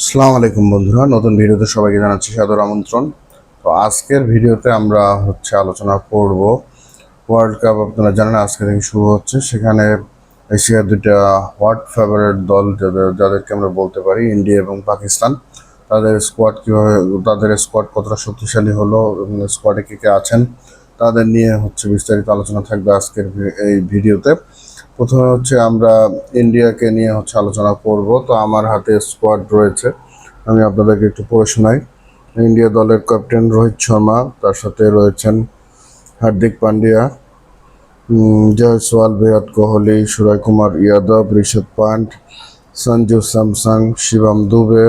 আসসালামু আলাইকুম বন্ধুরা, নতুন ভিডিওতে সবাইকে জানাচ্ছি সাদর আমন্ত্রণ। তো আজকের ভিডিওতে আমরা হচ্ছে আলোচনা করব ওয়ার্ল্ড কাপ আপনারা জানেন আজকে থেকে শুরু হচ্ছে। সেখানে এশিয়ার দুটা হোয়াট ফেভারিট দল যাদের, যাদেরকে আমরা বলতে পারি, ইন্ডিয়া এবং পাকিস্তান। তাদের স্কোয়াড কীভাবে, তাদের স্কোয়াড কতটা শক্তিশালী হলো স্কোয়াডে কে কে আছেন, তাদের নিয়ে হচ্ছে বিস্তারিত আলোচনা থাকবে আজকের এই ভিডিওতে। প্রথমে হচ্ছে আমরা ইন্ডিয়াকে নিয়ে হচ্ছে আলোচনা করব। তো আমার হাতে স্কোয়াড রয়েছে। আমি আপনাদেরকে একটু পড়ে শোনাই। ইন্ডিয়া দলের ক্যাপ্টেন রোহিত শর্মা, তার সাথে রয়েছেন হার্দিক পান্ডিয়া জয়সওয়াল, বিরাট কোহলি, সুরয় কুমার যাদব ঋষভ পান্ট, সঞ্জু স্যামসাং, শিবম দুবে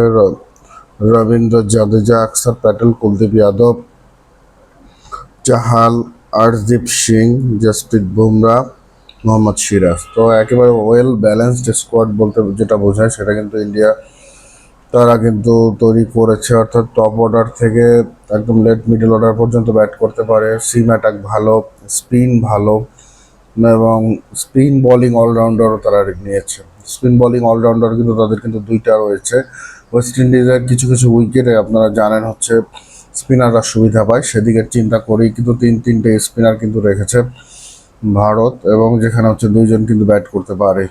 রবীন্দ্র জাদেজা অক্ষর প্যাটেল, কুলদীপ যাদব, চাহাল আর্শদীপ সিং, জসপ্রীত বুমরা মোহাম্মদ সিরাজ। তো একেবারে ওয়েল ব্যালেন্সড স্কোয়াড বলতে যেটা বোঝায় সেটা কিন্তু ইন্ডিয়া তারা কিন্তু তৈরি করেছে। অর্থাৎ টপ অর্ডার থেকে একদম লেট মিডল অর্ডার পর্যন্ত ব্যাট করতে পারে। সিম অ্যাটাক ভালো স্পিন ভালো এবং স্পিন বোলিং অলরাউন্ডারও তারা নিয়েছে। স্পিন বোলিং অলরাউন্ডার কিন্তু তাদের কিন্তু দুইটা রয়েছে। ওয়েস্ট ইন্ডিজের কিছু কিছু উইকেটে আপনারা জানেন হচ্ছে স্পিনাররা সুবিধা পায়। সেদিকে চিন্তা করেই কিন্তু তিন, তিনটে স্পিনার কিন্তু রেখেছে। ভারত এবং যেখানে হচ্ছে দুইজন কিন্তু ব্যাট করতে পারে।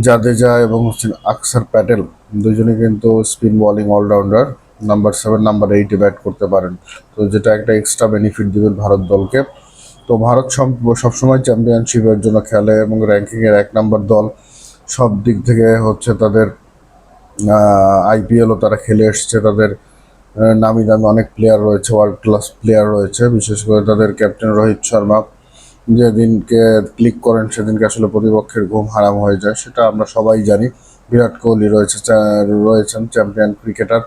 জাদেজা এবং হচ্ছেন আকসার প্যাটেল দুজনে কিন্তু spin bowling allrounder number seven number এইটে ব্যাট করতে পারেন। তো যেটা একটা এক্সট্রা বেনিফিট দিবেন ভারত দলকে। তো ভারত সব- সবসময় চ্যাম্পিয়নশিপের জন্য খেলে এবং র্যাঙ্কিংয়ের এক নম্বর দল। সব দিক থেকে হচ্ছে তাদের আইপিএলও তারা খেলে এসছে। তাদের নামি দামি অনেক প্লেয়ার রয়েছে ওয়ার্ল্ড ক্লাস প্লেয়ার রয়েছে। বিশেষ করে তাদের ক্যাপ্টেন রোহিত শর্মা। যেদিনকে ক্লিক করেন, সেদিনকে আসলে প্রতিপক্ষের ঘুম হারাম হয়ে যায়। সেটা আমরা সবাই জানি। বিরাট কোহলি রয়েছে রয়েছেন চ্যাম্পিয়ন ক্রিকেটার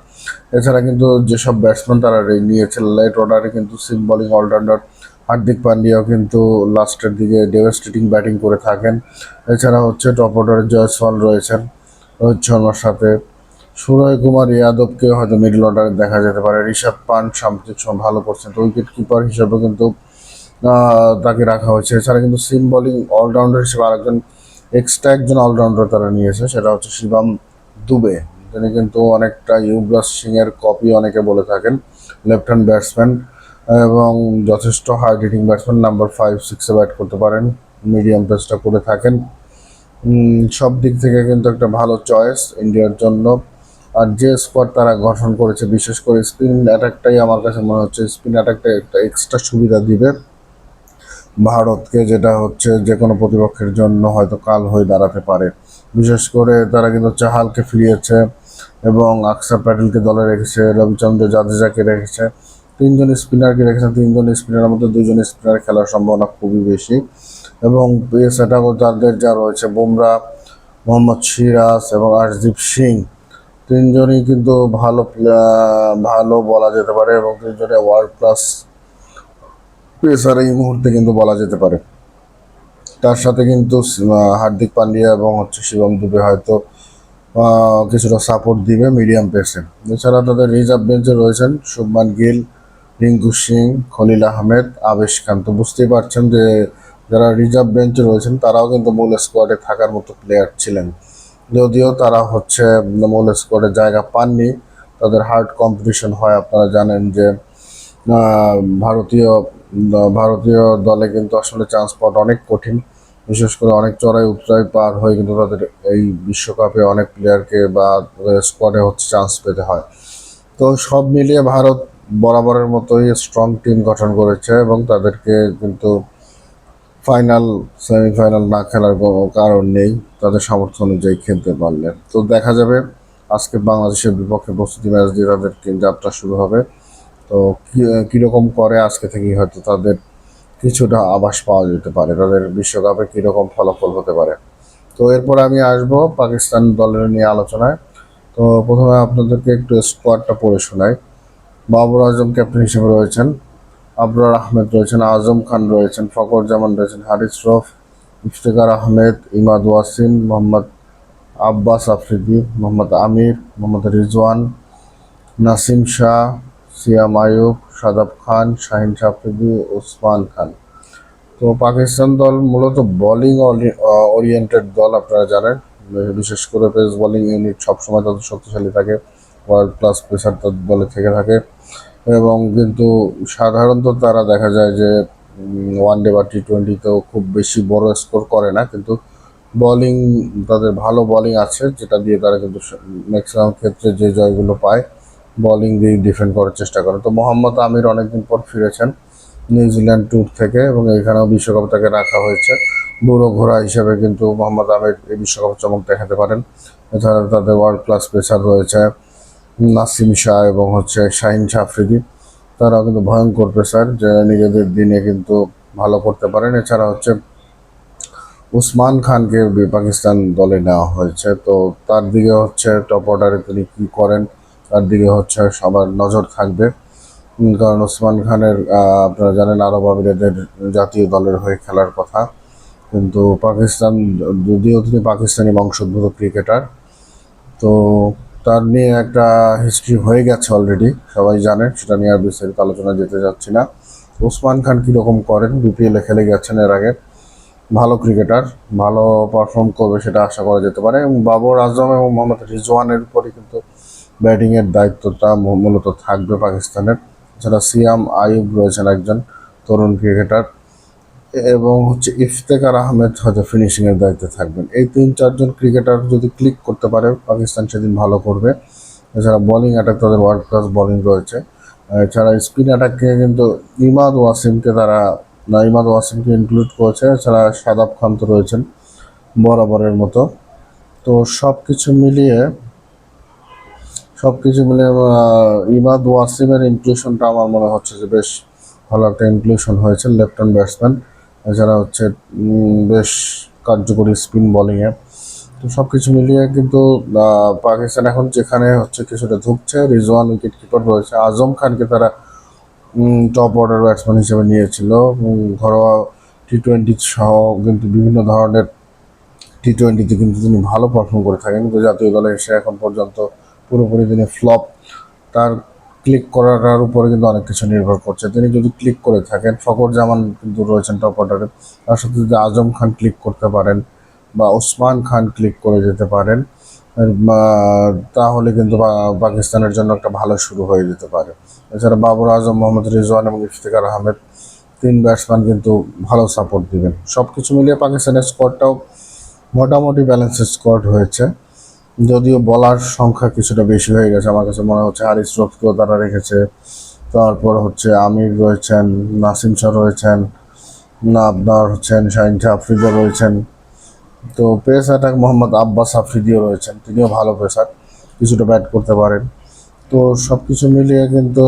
এছাড়া কিন্তু যেসব ব্যাটসম্যান তারা নিয়েছে লেট অর্ডারে কিন্তু সিম বোলিং অলরাউন্ডার হার্দিক পান্ডিয়াও কিন্তু লাস্টের দিকে ডেভাস্টেটিং ব্যাটিং করে থাকেন। এছাড়া হচ্ছে টপ অর্ডারে জয়সওয়াল রয়েছেন, রোহিত শর্মার সাথে। সুরয় কুমার যাদবকে হয়তো মিডল অর্ডারে দেখা যেতে পারে। ঋষভ পান্ট সাম্প্রতিক সময় ভালো করছেন। তো উইকেট কিপার হিসেবে কিন্তু তাকে রাখা হয়েছে। এছাড়া কিন্তু সিম বোলিং অলরাউন্ডার হিসেবে আরেকজন এক্সট্রা একজন অলরাউন্ডার তারা নিয়েছে, সেটা হচ্ছে শিবাম দুবে। তিনি কিন্তু অনেকটা ইউবরাজ সিং এর কপি অনেকে বলে থাকেন লেফট হ্যান্ড ব্যাটসম্যান এবং যথেষ্ট hard hitting batsman number five সিক্সে ব্যাট করতে পারেন মিডিয়াম পেসটা করে থাকেন। সব দিক থেকে কিন্তু একটা ভালো চয়েস ইন্ডিয়ার জন্য। আর যে স্কোয়াড তারা গঠন করেছে, বিশেষ করে স্পিন অ্যাটাকটাই আমার কাছে মনে হচ্ছে স্পিন অ্যাটাকটা একটা এক্সট্রা সুবিধা দিবে। ভারতকে যেটা হচ্ছে যে কোনো প্রতিপক্ষের জন্য হয়তো কাল হয়ে দাঁড়াতে পারে। বিশেষ করে তারা কিন্তু চাহালকে ফিরিয়েছে এবং আকসার প্যাটেলকে দলে রেখেছে, রবিচন্দ্র জাদেজাকে রেখেছে, তিনজন স্পিনারকে রেখেছে, তিনজন স্পিনারের মধ্যে দুজন স্পিনার খেলার সম্ভাবনা খুবই বেশি এবং পেস অ্যাটাকও তাদের যা রয়েছে, বুমরা, মোহাম্মদ সিরাজ এবং আশদীপ সিং, তিনজনই কিন্তু ভালো ভালো বলা যেতে পারে এবং তিনজনে ওয়ার্ল্ড ক্লাস পেসার এই মুহূর্তে কিন্তু বলা যেতে পারে। তার সাথে কিন্তু হার্দিক পান্ডিয়া এবং হচ্ছে শিবম দুবে হয়তো কিছুটা সাপোর্ট দিবে মিডিয়াম পেসে এছাড়া তাদের রিজার্ভ বেঞ্চে রয়েছেন শুভমান গিল, রিঙ্কু সিং, খলিল আহমেদ, আবেশ খান তো বুঝতেই পারছেন যে, যারা রিজার্ভ বেঞ্চে রয়েছেন, তারাও কিন্তু মূল স্কোয়াডে থাকার মতো প্লেয়ার ছিলেন। যদিও তারা হচ্ছে, মূল স্কোয়াডে জায়গা পাননি, তাদের হার্ড কম্পিটিশন হয়। আপনারা জানেন যে ভারতীয় ভারতীয় দলে কিন্তু আসলে চান্স পাওয়াটা অনেক কঠিন। বিশেষ করে অনেক চড়াই উতরাই পার হয়ে কিন্তু তাদের এই বিশ্বকাপে অনেক প্লেয়ারকে বা স্কোয়াডে হচ্ছে চান্স পেতে হয়। তো সব মিলিয়ে ভারত বরাবরের মতোই স্ট্রং টিম গঠন করেছে এবং তাদেরকে কিন্তু ফাইনাল সেমিফাইনাল না খেলার কোনো কারণ নেই। তাদের সামর্থ্য অনুযায়ী খেলতে পারলে তো দেখা যাবে, আজকে বাংলাদেশের বিপক্ষে প্রস্তুতি ম্যাচ দিয়ে তাদের যাত্রা শুরু হবে। তো কীরকম করে আজকে থেকেই হয়তো তাদের কিছুটা আভাস পাওয়া যেতে পারে, তাদের বিশ্বকাপে কীরকম ফলাফল হতে পারে। তো এরপর আমি আসব পাকিস্তান দলের নিয়ে আলোচনায়। তো প্রথমে আপনাদেরকে একটু স্কোয়াডটা পড়ে শোনাই। বাবর আজম ক্যাপ্টেন হিসেবে রয়েছেন, আবরার আহমেদ রয়েছেন, আজম খান রয়েছেন ফকর জামান রয়েছেন, হারিস রফ ইফতেকার আহমেদ, ইমাদ ওয়াসিম, মোহাম্মদ আব্বাস আফ্রিদি, মোহাম্মদ আমির, মোহাম্মদ রিজওয়ান, নাসিম শাহ সিয়াম আয়ুব সাদাব খান, শাহিন সাফরিদি ওসমান খান। তো পাকিস্তান দল মূলত বোলিং ওরিয়েন্টেড দল, আপনারা জানেন। বিশেষ করে পেস বোলিং ইউনিট সবসময় তাদের শক্তিশালী থাকে ওয়ার্ল্ড ক্লাস পেসার তার দলে থেকে থাকে। এবং কিন্তু সাধারণত তারা দেখা যায় যে ওয়ান ডে বা টি টোয়েন্টিতেও খুব বেশি বড় স্কোর করে না। কিন্তু বোলিং তাদের ভালো বোলিং আছে, যেটা দিয়ে তারা কিন্তু ম্যাক্সিমাম ক্ষেত্রে যে জয়গুলো পায়। বোলিং দিয়ে ডিফেন্ড করার চেষ্টা করে। তো মোহাম্মদ আমির অনেকদিন পর ফিরেছেন নিউজিল্যান্ড ট্যুর থেকে এবং এখানেও বিশ্বকাপ তাকে রাখা হয়েছে। বুড়ো ঘোড়া হিসেবে কিন্তু মোহাম্মদ আমির এই বিশ্বকাপ চমক দেখাতে পারেন। এছাড়া তাদের ওয়ার্ল্ড ক্লাস পেসার রয়েছে নাসিম শাহ এবং হচ্ছে শাহিন আফ্রিদি তারাও কিন্তু ভয়ঙ্কর পেসার, যে নিজেদের দিনে কিন্তু ভালো করতে পারেন। এছাড়া হচ্ছে উসমান খানকে পাকিস্তান দলে নেওয়া হয়েছে। তো তার দিকে হচ্ছে টপ অর্ডারে তিনি কী করেন? তার দিকে হচ্ছে সবার নজর থাকবে। কারণ ওসমান খানের আপনারা জানেন আরব আমিরাদের জাতীয় দলের হয়ে খেলার কথা। কিন্তু পাকিস্তান, যদিও তিনি পাকিস্তানি বংশোদ্ভূত ক্রিকেটার, তো তার নিয়ে একটা হিস্ট্রি হয়ে গেছে অলরেডি সবাই জানেন, সেটা নিয়ে আর বিস্তারিত আলোচনা যেতে যাচ্ছি না। ওসমান খান কীরকম করেন বিপিএলে খেলে গেছেন এর আগে। ভালো ক্রিকেটার, ভালো পারফর্ম করবে সেটা আশা করা যেতে পারে। এবং বাবর আজম এবং মোহাম্মদ রিজওয়ানের উপরে কিন্তু ব্যাটিংয়ের দায়িত্বটা মূলত থাকবে পাকিস্তানের। এছাড়া সিয়াম আইয়ুব রয়েছেন একজন তরুণ ক্রিকেটার। এবং হচ্ছে ইফতেকার আহমেদ হয়তো ফিনিশিংয়ের দায়িত্বে থাকবেন। এই তিন, চারজন ক্রিকেটার যদি ক্লিক করতে পারে, পাকিস্তান সেদিন ভালো করবে। এছাড়া বোলিং অ্যাটাক, তাদের ওয়ার্ল্ড ক্লাস বোলিং রয়েছে। এছাড়া স্পিন অ্যাটাককে কিন্তু ইমাদ ওয়াসিমকে তারা, না, ইমাদ ওয়াসিমকে ইনক্লুড করেছে। এছাড়া সাদাব খান তো রয়েছেন বরাবরের মতো। তো সব কিছু মিলিয়ে সব কিছু আহ, ইমাদ ওয়াসিমের ইনক্লুশনটা আমার মনে হচ্ছে যে বেশ ভালো একটা ইনক্লুশন হয়েছে লেফট হ্যান্ড ব্যাটসম্যান এছাড়া হচ্ছে বেশ কার্যকরী স্পিন বোলিংয়ে তো সব কিছু মিলিয়ে কিন্তু পাকিস্তান এখন যেখানে হচ্ছে কিছুটা ধুকছে রিজওয়ান উইকেট কিপার রয়েছে। আজম খানকে তারা টপ অর্ডার ব্যাটসম্যান হিসেবে নিয়েছিল। ঘরোয়া টি টোয়েন্টি সহ কিন্তু বিভিন্ন ধরনের টি টোয়েন্টিতে কিন্তু তিনি ভালো পারফর্ম করে থাকেন। কিন্তু জাতীয় দলে এসে এখন পর্যন্ত পুরোপুরি তিনি ফ্লপ তার ক্লিক করার উপরে কিন্তু অনেক কিছু নির্ভর করছে। তিনি যদি ক্লিক করে থাকেন ফকর জামান কিন্তু রয়েছেন টপ অর্ডারে তার সাথে যদি আজম খান ক্লিক করতে পারেন বা ওসমান খান ক্লিক করে যেতে পারেন তাহলে কিন্তু পাকিস্তানের জন্য একটা ভালো শুরু হয়ে যেতে পারে। এছাড়া বাবর আজম, মোহাম্মদ রিজওয়ান এবং ইফতিকার আহমেদ তিন ব্যাটসম্যান কিন্তু ভালো সাপোর্ট দিবেন। সব কিছু মিলিয়ে পাকিস্তানের স্কোয়াডটাও মোটামুটি ব্যালেন্সের স্কোয়াড হয়েছে। যদিও বলার সংখ্যা কিছুটা বেশি হয়ে গেছে, আমার কাছে মনে হচ্ছে হারিস রফকেও তারা রেখেছে। তারপর হচ্ছে আমির রয়েছেন, নাসিম শাহ রয়েছেন, না আপনার হচ্ছেন শাহিন শাহ আফ্রিদা রয়েছেন। তো পেস অ্যাটাক মোহাম্মদ আব্বাস আফ্রিদিও রয়েছেন, তিনিও ভালো পেসার, কিছুটা ব্যাট করতে পারেন। তো সব কিছু মিলিয়ে কিন্তু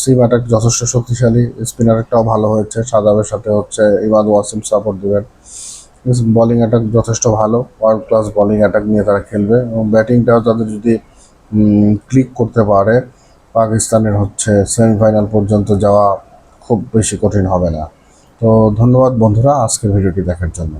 সিম অ্যাটাক যথেষ্ট শক্তিশালী স্পিন অ্যাটাকটাও ভালো হয়েছে, সাদাবের সাথে হচ্ছে ইমাদ ওয়াসিম সাপোর্ট দেবেন। বোলিং অ্যাটাক যথেষ্ট ভালো। ওয়ার্ল্ড ক্লাস বলিং অ্যাটাক নিয়ে তারা খেলবে। এবং ব্যাটিংটাও তাদের যদি ক্লিক করতে পারে, পাকিস্তানের হচ্ছে সেমিফাইনাল পর্যন্ত যাওয়া খুব বেশি কঠিন হবে না। তো ধন্যবাদ বন্ধুরা, আজকের ভিডিওটি দেখার জন্য।